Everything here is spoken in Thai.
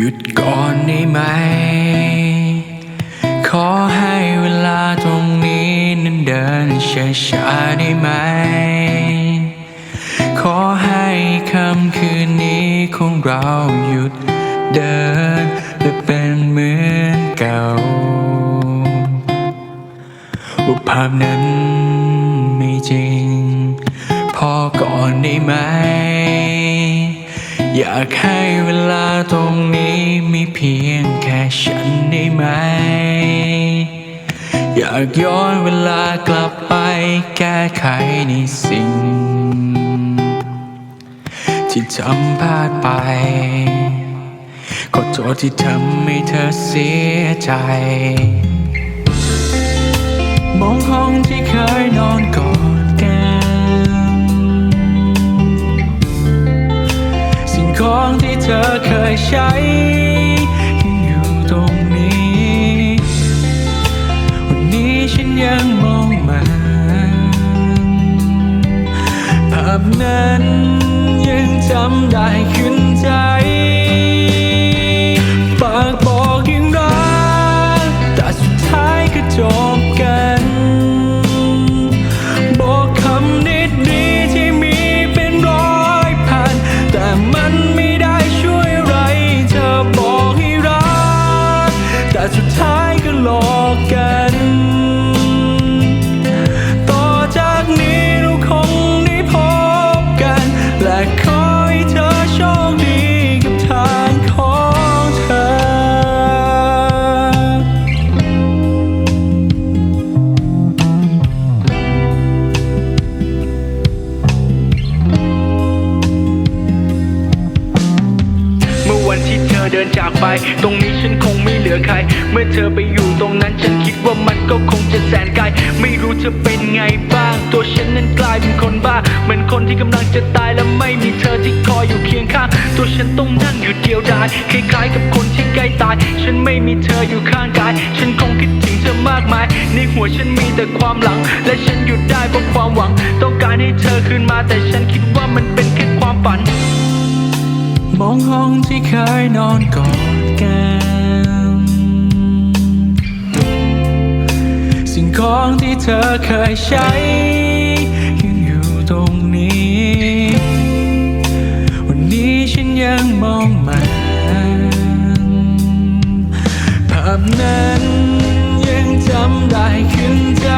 ยุดก่อนได้ไหม ขอให้เวลาตรงนี้นั้นเดินช้าๆได้ไหม ขอให้ค่ำคืนนี้ของเราหยุดเดินและเป็นเหมือนเก่าว่าภาพนั้นไม่จริง พอก่อนได้ไหม อยากให้เวลาตรงนี้มีเพียงแค่ฉันได้ไหม อยากย้อนเวลากลับไปแก้ไขในสิ่ง ที่ทำพลาดไป ขอโทษที่ทำให้เธอเสียใจมองห้องที่เคยนอนกอดกัน เธอเคยใช้ยังอยู่ตรงนี้ วันนี้ฉันยังมองมันภาพนั้นยังจำได้ขึ้น สุดท้ายก็หลอกกัน ต่อจากนี้เราคงได้พบกัน และขอให้เธอโชคดีกับทางของเธอ เมื่อวันที่เธอเดินจากไป ตรงนี้ฉันคงไม่ ลือใคร เมื่อเธอไปอยู่ตรงนั้นฉันคิดว่ามันก็คงจะแสนไกล ไม่รู้จะเป็นไงบ้าง ตัวฉันนั้นกลายเป็นคนบ้า เหมือนคนที่กำลังจะตายและไม่มีเธอที่คอยอยู่เคียงข้าง ตัวฉันต้องนั่งอยู่เดียวดายคล้ายๆกับคนที่ใกล้ตาย ฉันไม่มีเธออยู่ข้างกาย ฉันคงคิดถึงเธอมากมาย ในหัวฉันมีแต่ความหลัง และฉันหยุดได้เพราะความหวัง ต้องการให้เธอคืนมาแต่ฉันคิดว่ามันเป็นแค่ความฝัน มองห้องที่เคยนอนกอดกัน องที่เธอเคยใช้ยังอยู่ตรงนี้ วันนี้ฉันยังมองมันภาพนั้นยังจำได้ขึ้นใจ